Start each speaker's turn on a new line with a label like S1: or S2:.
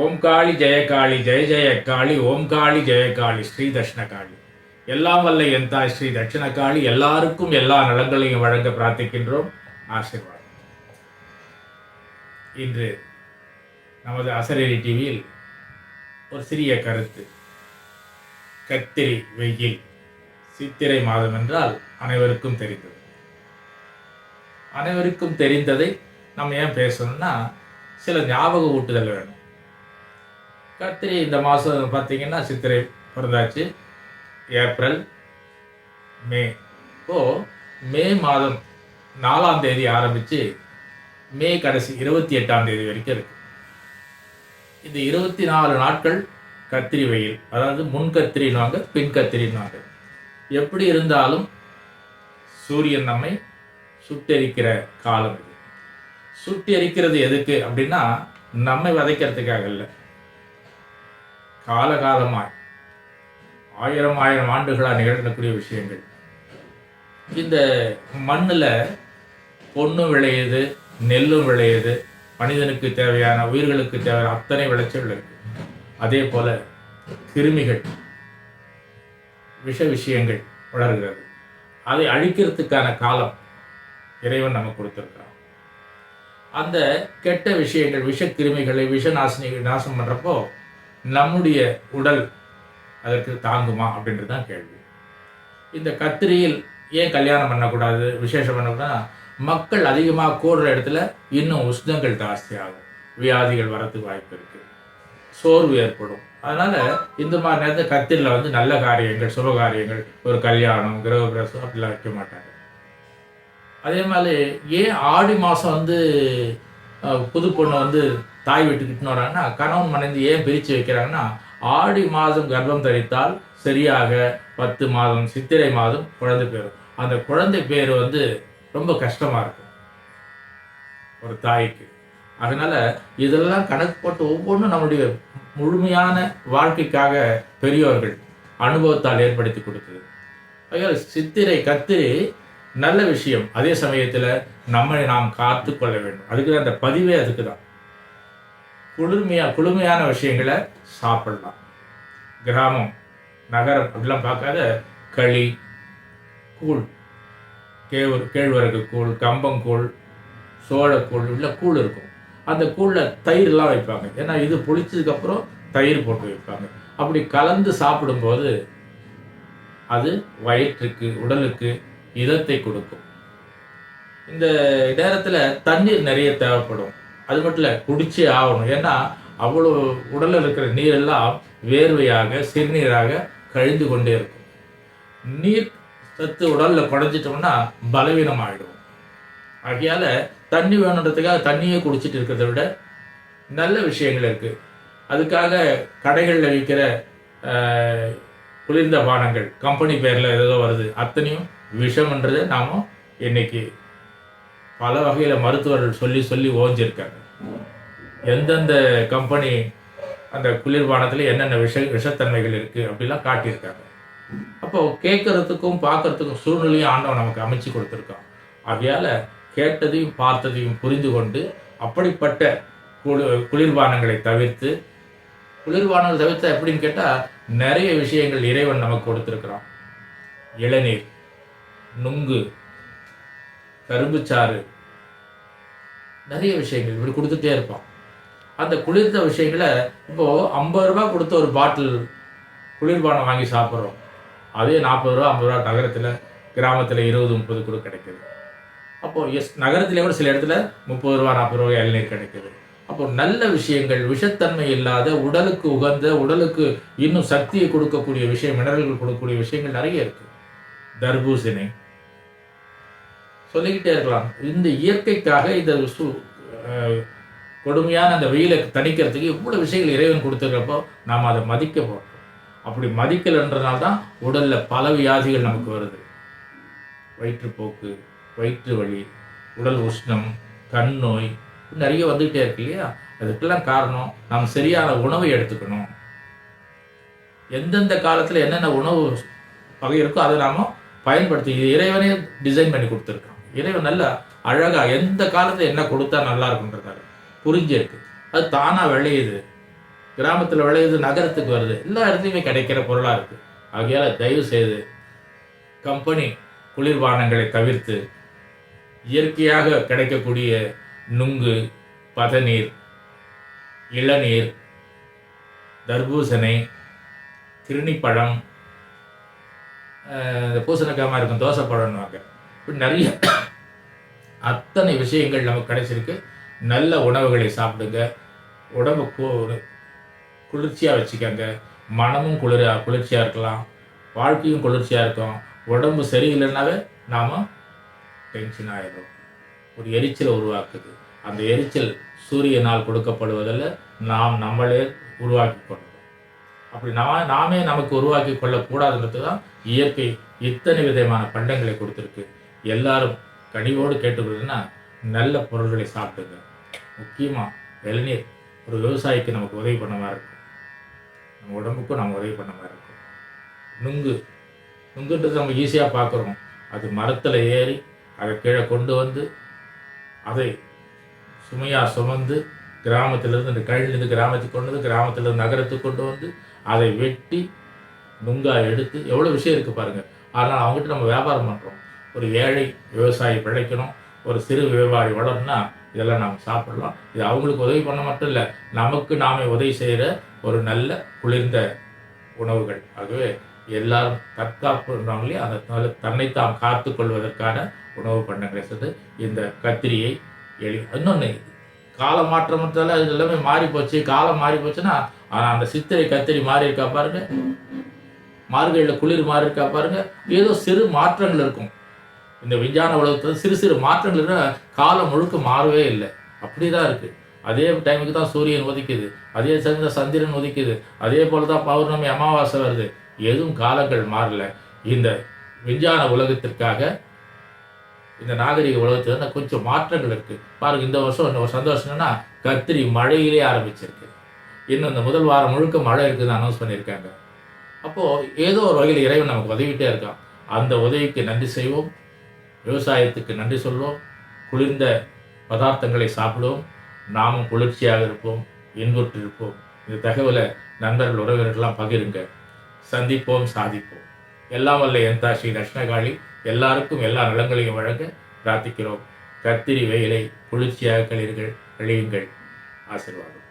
S1: ஓம் காளி ஜெயகாளி ஜெய ஜெய காளி ஓம் காளி ஜெயகாளி ஸ்ரீ தட்சிணகாளி எல்லாம் வல்ல என் தாய் ஸ்ரீ தட்சிணகாளி எல்லாருக்கும் எல்லா நலங்களையும் வழங்க பிரார்த்திக்கின்றோம். ஆசீர்வாதம். இன்று நமது அசரேரி டிவியில் ஒரு சிறிய கருத்து. கத்திரி வெயில் சித்திரை மாதம் என்றால் அனைவருக்கும் தெரிந்தது. அனைவருக்கும் தெரிந்ததை நம்ம ஏன் பேசணும்னா சில ஞாபக ஊட்டுதல் வேணும். கத்திரி இந்த மாதம் பார்த்தீங்கன்னா சித்திரை பிறந்தாச்சு. April May. இப்போது மே மாதம் நாலாம் தேதி ஆரம்பித்து மே கடைசி இருபத்தி எட்டாம் தேதி வரைக்கும் இருக்கு. இந்த இருபத்தி நாலு நாட்கள் கத்திரி வெயில். அதாவது முன் கத்திரினாங்க பின் கத்திரினாங்க. எப்படி இருந்தாலும் சூரியன் நம்மை சுட்டெரிக்கிற காலம் இது. சுட்டெரிக்கிறது எதுக்கு அப்படின்னா நம்மை வதைக்கிறதுக்காக இல்லை. காலகாலமாய் ஆயிரம் ஆயிரம் ஆண்டுகளாக நிகழ்ந்தக்கூடிய விஷயங்கள். இந்த மண்ணில் பொண்ணும் விளையுது நெல்லும் விளையுது மனிதனுக்கு தேவையான உயிர்களுக்கு தேவையான அத்தனை விளைச்சல் இருக்கு. அதே போல கிருமிகள் விஷ விஷயங்கள் வளர்கிறது. அதை அழிக்கிறதுக்கான காலம் இறைவன் நமக்கு கொடுத்துருக்கான் அந்த கெட்ட விஷயங்கள் விஷ கிருமிகளை விஷ நாசினி நாசம் பண்ணுறப்போ நம்முடைய உடல் அதற்கு தாங்குமா அப்படின்றது தான் கேள்வி. இந்த கத்திரியில் ஏன் கல்யாணம் பண்ணக்கூடாது விசேஷம் பண்ணக்கூடாதுன்னா மக்கள் அதிகமாக கூடுற இடத்துல இன்னும் உஷ்ணங்கள் ஜாஸ்தியாகும் வியாதிகள் வரத்துக்கு வாய்ப்பு இருக்குது சோர்வு ஏற்படும். அதனால் இந்த மாதிரி நேரத்தில் கத்திரியில் வந்து நல்ல காரியங்கள் சுப காரியங்கள் ஒரு கல்யாணம் கிரகப்பிரசம் அப்படிலாம் வைக்க மாட்டாங்க. அதே மாதிரி ஏன் ஆடி மாதம் வந்து புது பொண்ணு வந்து தாய் வீட்டுக்கிட்டு வராங்கன்னா கணவன் மனைவி ஏன் பிரித்து வைக்கிறாங்கன்னா ஆடி மாதம் கர்ப்பம் தரித்தால் சரியாக பத்து மாதம் சித்திரை மாதம் குழந்தை பேர். அந்த குழந்தை பேர் வந்து ரொம்ப கஷ்டமா இருக்கும். ஒரு தாய்க்கு. அதனால இதெல்லாம் கணக்கு போட்டு ஒவ்வொன்றும் நம்முடைய முழுமையான வாழ்க்கைக்காக பெரியோர்கள் அனுபவத்தால் ஏற்படுத்தி கொடுத்தது. சித்திரை கத்திரி நல்ல விஷயம். அதே சமயத்தில் நம்மை நாம் காத்து கொள்ள வேண்டும். அதுக்கு தான் அந்த பதிவே அதுக்கு தான் குளிர்மையா குளுமையான விஷயங்களை சாப்பிடலாம். கிராமம் நகரம் அப்படிலாம் பார்க்காத களி கூழ் கேவர் கேழ்வரகு கூழ் கம்பங்கூழ் சோளக்கூழ் உள்ள கூழ் இருக்கும். அந்த கூழில் தயிர்லாம் வைப்பாங்க. ஏன்னா இது புளிச்சதுக்கப்புறம் தயிர் போட்டு வைப்பாங்க. அப்படி கலந்து சாப்பிடும்போது அது வயிற்றுக்கு உடலுக்கு இதத்தை கொடுக்கும். இந்த நேரத்தில் தண்ணீர் நிறைய தேவைப்படும். அது மட்டும் இல்லை குடிச்சே ஆகணும். ஏன்னா அவ்வளோ உடலில் இருக்கிற நீரெல்லாம் வேர்வையாக சிறுநீராக கழிந்து கொண்டே இருக்கும். நீர் சத்து உடலில் குறைஞ்சிட்டோம்னா பலவீனம் ஆகிடும் ஆகையால் தண்ணி வேணுன்றதுக்காக தண்ணியே குடிச்சிட்டு இருக்கிறத விட நல்ல விஷயங்கள் இருக்குது அதுக்காக கடைகளில் விற்கிற ஆஹ், குளிர்ந்த பானங்கள் கம்பெனி பேரில் ஏதோ வருது அத்தனையும் விஷம்ன்றதை நாம் இன்னைக்கு பல வகையில் மருத்துவர்கள் சொல்லி சொல்லி ஓஞ்சிருக்காங்க. எந்தெந்த கம்பெனி அந்த குளிர்பானத்தில் என்னென்ன விஷ விஷத்தன்மைகள் இருக்குது அப்படிலாம் காட்டியிருக்காங்க. அப்போ கேட்கறதுக்கும் பார்க்கறதுக்கும் சூழ்நிலையும் ஆண்டவன் நமக்கு அமைச்சு கொடுத்துருக்கான். அவையால் கேட்டதையும் பார்த்ததையும் புரிந்து கொண்டு அப்படிப்பட்ட குளி குளிர்பானங்களை தவிர்த்து குளிர்பானங்கள் தவிர்த்து எப்படின்னு கேட்டால் நிறைய விஷயங்கள் இறைவன் நமக்கு கொடுத்துருக்குறான். இளநீர். நுங்கு கரும்புச்சாறு நிறைய விஷயங்கள் இப்படி கொடுத்துட்டே இருப்பான் அந்த குளிர்ந்த விஷயங்களை இப்போது ஐம்பது ரூபா கொடுத்த ஒரு பாட்டில் குளிர்பானம் வாங்கி சாப்பிட்றோம். அதே நாற்பது ரூபா ஐம்பது ரூபா நகரத்தில் கிராமத்தில் இருபது முப்பது கூட கிடைக்குது. அப்போ எஸ் நகரத்திலே கூட சில இடத்துல முப்பது ரூபா நாற்பது ரூபா இளநீர் கிடைக்குது. அப்போ நல்ல விஷயங்கள் விஷத்தன்மை இல்லாத உடலுக்கு உகந்த உடலுக்கு இன்னும் சக்தியை கொடுக்கக்கூடிய விஷயம் மினரல்கள் கொடுக்கக்கூடிய விஷயங்கள் நிறைய இருக்குது தர்பூசணி சொல்லிக்கிட்டே இருக்கலாம். இந்த இயற்கைக்காக இந்த சு- கொடுமையான அந்த வெயிலை தணிக்கிறதுக்கு இவ்வளோ விஷயங்கள் இறைவன் கொடுத்துருக்கப்போ நாம் அதை மதிக்க போகிறோம் அப்படி மதிக்கலைன்றனால தான் உடலில் பல வியாதிகள் நமக்கு வருது. வயிற்றுப்போக்கு வயிற்று வலி உடல் உஷ்ணம் கண் நோய் நிறைய வந்துகிட்டே இருக்கு இல்லையா? அதுக்கெல்லாம் காரணம் நாம் சரியான உணவை எடுத்துக்கணும். எந்தெந்த காலத்தில் என்னென்ன உணவு வகை இருக்கோ அதை நாம் பயன்படுத்தி இறைவனே டிசைன் பண்ணி கொடுத்துருக்கோம் இறைவன் நல்ல அழகா எந்த காலத்துல என்ன கொடுத்தா நல்லா இருக்குன்றாரு புரிஞ்சிருக்கு. அது தானா விளையுது. கிராமத்துல விளையுது நகரத்துக்கு வருது. எல்லா இடத்துலையுமே கிடைக்கிற பொருளா இருக்கு. ஆகையால தயவு செய்து கம்பெனி குளிர்பானங்களை தவிர்த்து இயற்கையாக கிடைக்கக்கூடிய நுங்கு பதநீர் இளநீர் தர்பூசணி திருணிப்பழம் அஹ் இந்த பூசணிக்காய் இருக்கும் தோசைப்பழம்னுவாங்க நிறைய அத்தனை விஷயங்கள் நமக்கு கிடைச்சிருக்கு. நல்ல உணவுகளை சாப்பிடுங்க. உடம்பு குளிர்ச்சியாக வச்சுக்கோங்க. மனமும் குளிர குளிர்ச்சியாக இருக்கலாம். வாழ்க்கையும் குளிர்ச்சியாக இருக்கும். உடம்பு சரியில்லைனாவே நாம் டென்ஷன் ஆகிடும் ஒரு எரிச்சலை உருவாக்குது. அந்த எரிச்சல் சூரியனால் கொடுக்கப்படுவதில் நாம் நம்மளே உருவாக்கி கொள்வோம் அப்படி நாம நாமே நமக்கு உருவாக்கி கொள்ளக்கூடாதுன்றது தான் இயற்கை இத்தனை விதமான பண்டங்களை கொடுத்துருக்கு. எல்லாரும் கனிவோடு கேட்டுக்கொள்ளுன்னா நல்ல பொருள்களை சாப்பிடுங்க. முக்கியமாக இளநீர் ஒரு விவசாயிக்கு நமக்கு உதவி பண்ண மாதிரி இருக்கும். நம்ம உடம்புக்கும் நம்ம உதவி பண்ண மாதிரி இருக்கும். நுங்கு. நுங்குன்றது நம்ம ஈஸியாக பார்க்குறோம். அது மரத்தில் ஏறி அதை கீழே கொண்டு வந்து அதை சுமையாக சுமந்து கிராமத்திலிருந்து இந்த கழிலிருந்து கிராமத்துக்கு கொண்டு வந்து கிராமத்திலிருந்து நகரத்துக்கு கொண்டு வந்து அதை வெட்டி நுங்காக எடுத்து எவ்வளோ விஷயம் இருக்குது பாருங்கள் அதனால் அவங்ககிட்ட நம்ம வியாபாரம் பண்ணுறோம் ஒரு ஏழை விவசாயி பிழைக்கணும் ஒரு சிறு வியாபாரி வளரணும்னா இதெல்லாம் நாம் சாப்பிடலாம். இது அவங்களுக்கு உதவி பண்ண மட்டும் இல்லை நமக்கு நாமே உதவி செய்கிற ஒரு நல்ல குளிர்ந்த உணவுகள். ஆகவே எல்லாரும் தற்காப்புன்றவங்களே இல்லையா அந்த நல்ல தன்னைத்தாம் காத்து கொள்வதற்கான உணவு பண்ணங்களை சேர்த்து இந்த கத்திரியை எளி இன்னொன்று காலம் மாற்றமற்றால இது எல்லாமே மாறி போச்சு. காலம் மாறி போச்சுன்னா அந்த சித்திரை கத்திரி மாறி இருக்கா பாருங்க. மார்கழியில் குளிர் மாறி இருக்கா பாருங்க. ஏதோ சிறு மாற்றங்கள் இருக்கும். இந்த விஞ்ஞான உலகத்தில் சிறு சிறு மாற்றங்கள் காலம் முழுக்க மாறவே இல்லை. அப்படி தான் இருக்குது அதே டைமுக்கு தான் சூரியன் உதிக்குது. அதே சமயம் சந்திரன் உதிக்குது. அதே போல தான் பௌர்ணமி அமாவாசை வருது. எதுவும் காலங்கள் மாறல. இந்த விஞ்ஞான உலகத்திற்காக இந்த நாகரிக உலகத்தில் கொஞ்சம் மாற்றங்கள் இருக்குது பாருங்க இந்த வருஷம் இன்னும் சந்தோஷம்னா சந்தோஷம் என்னன்னா கத்திரி மழையிலே ஆரம்பிச்சிருக்கு. இன்னும் இந்த முதல் வாரம் முழுக்க மழை இருக்குதுன்னு அனௌன்ஸ் பண்ணியிருக்காங்க. அப்போது ஏதோ ஒரு வகையில் இறைவன் நமக்கு உதவிட்டே இருக்கான். அந்த உதவிக்கு நன்றி செய்வோம். விவசாயத்துக்கு நன்றி சொல்வோம். குளிர்ந்த பதார்த்தங்களை சாப்பிடுவோம். நாமும் குளிர்ச்சியாக இருப்போம். இன்புற்றிருப்போம். இந்த தகவலை நண்பர்கள் உறவினர்கள்லாம் பகிருங்க. சந்திப்போம் சாதிப்போம். எல்லாம் வல்ல எந்தா ஸ்ரீ தட்சிணகாளி எல்லாருக்கும் எல்லா நலங்களையும் வழங்க பிரார்த்திக்கிறோம். கத்திரி வெயிலை குளிர்ச்சியாக கழிர்கள் கழியுங்கள். ஆசீர்வாதம்.